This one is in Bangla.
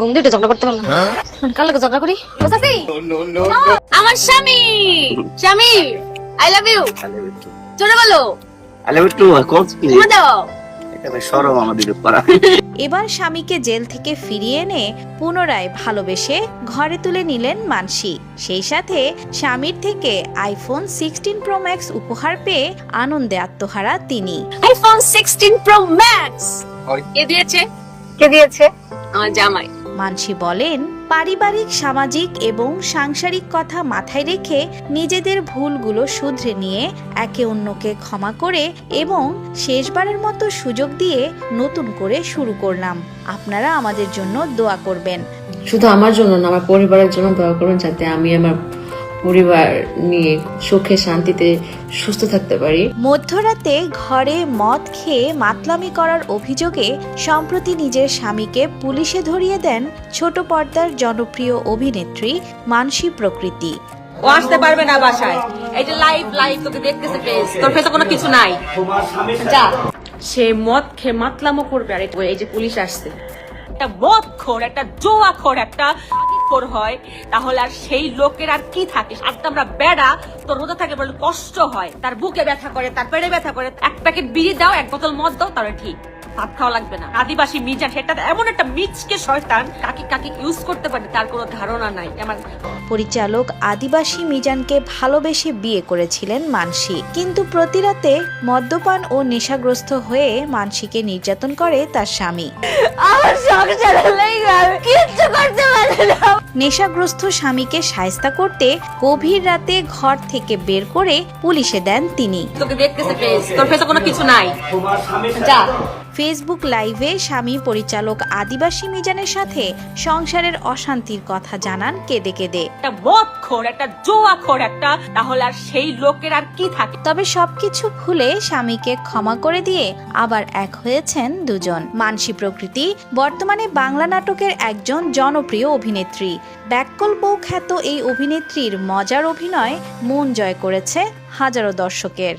ঘুম দিয়ে ঝগড়া করতে পারলাম কার ঝগড়া করি? আমার স্বামী। স্বামী আই লাভ ইউ জোরে বলো। আলে একটু কোচ প্লিজ দাও। এটা বেশ সরম আমাদের করা এবার স্বামীকে জেল থেকে ফিরিয়ে এনে পুনরায় ভালোবেসে ঘরে তুলে নিলেন মানসি। সেই সাথে স্বামীর থেকে আইফোন সিক্সটিন প্রো ম্যাক্স উপহার পেয়ে আনন্দে আত্মহারা তিনি। আইফোন 16 প্রো ম্যাক্স কে দিয়েছে? কে দিয়েছে? আমার জামাই। মানসী বলেন, পারিবারিক, সামাজিক এবং সাংসারিক কথা মাথায় রেখে নিজেদের ভুলগুলো শুধরে নিয়ে একে অন্যকে ক্ষমা করে এবং শেষবারের মতো সুযোগ দিয়ে নতুন করে শুরু করলাম। আপনারা আমাদের জন্য দোয়া করবেন। শুধু আমার জন্য না, আমার পরিবারের জন্য দোয়া করুন যাতে আমি আমার পরিবার নিয়ে সুখে শান্তিতে সুস্থ থাকতে পারি। মধ্যরাতে ঘরে মদ খেয়ে মাতলামি করার অভিযোগে সম্প্রতি নিজের স্বামীকে পুলিশে ধরিয়ে দেন ছোট পর্দার জনপ্রিয় অভিনেত্রী মানসী প্রকৃতি। ও আসতে পারবে না বাসায়। এই যে লাইভ লাইভ তোকে দেখতেছে ফেস তোর ফেসে কোনো কিছু নাই। যা। সে মদ খেয়ে মাতলামো করবে আর এই- যে পুলিশ আসছে। একটা মদ খোর একটা জোয়া খোর একটা খোর হয়, তাহলে আর সেই লোকের আর কি থাকে আর তো আমরা বেড়া, তোর মধ্যে থাকে বলে কষ্ট হয়। তার বুকে ব্যথা করে, তার পেটে ব্যথা করে, এক প্যাকেট বিড়ি দাও, এক বোতল মদ দাও, তাহলে ঠিক। ভাত খাওয়া লাগবে না। আদিবাসী মিজান সেটা এমন একটা মিচকে শয়তান কাকে কাকে ইউজ করতে পারে তার কোনো ধারণা নাই। আমার পরিচালক আদিবাসী মিজানকে ভালোবেসে বিয়ে করেছিলেন মানসী। কিন্তু প্রতিরাতে মদ্যপান ও নেশাগ্রস্ত হয়ে মানসীকে নির্যাতন করে তার স্বামী। আমার সংসার কিচ্ছু করতে পারি না। নেশাগ্রস্ত স্বামীকে সায়স্তা করতে গভীর রাতে ঘর থেকে বের করে পুলিশে দেন তিনি। তোকে দেখতেছে ফেস তোর ফেসে কোনো কিছু নাই। যা। ফেসবুক লাইভে স্বামী পরিচালক আদিবাসী মিজানের সাথে সংসারের অশান্তির কথা জানান কেঁদে কেঁদে। একটা একটা জোয়া খোর একটা তাহলে আর সেই লোকের আর কি থাকে? তবে সবকিছু ভুলে স্বামীকে ক্ষমা করে দিয়ে আবার এক হয়েছেন দুজন। মানসী প্রকৃতি বর্তমানে বাংলা নাটকের একজন জনপ্রিয় অভিনেত্রী। ব্যাককল বউ খ্যাত এই অভিনেত্রীর মজার অভিনয় মন জয় করেছে হাজারো দর্শকের।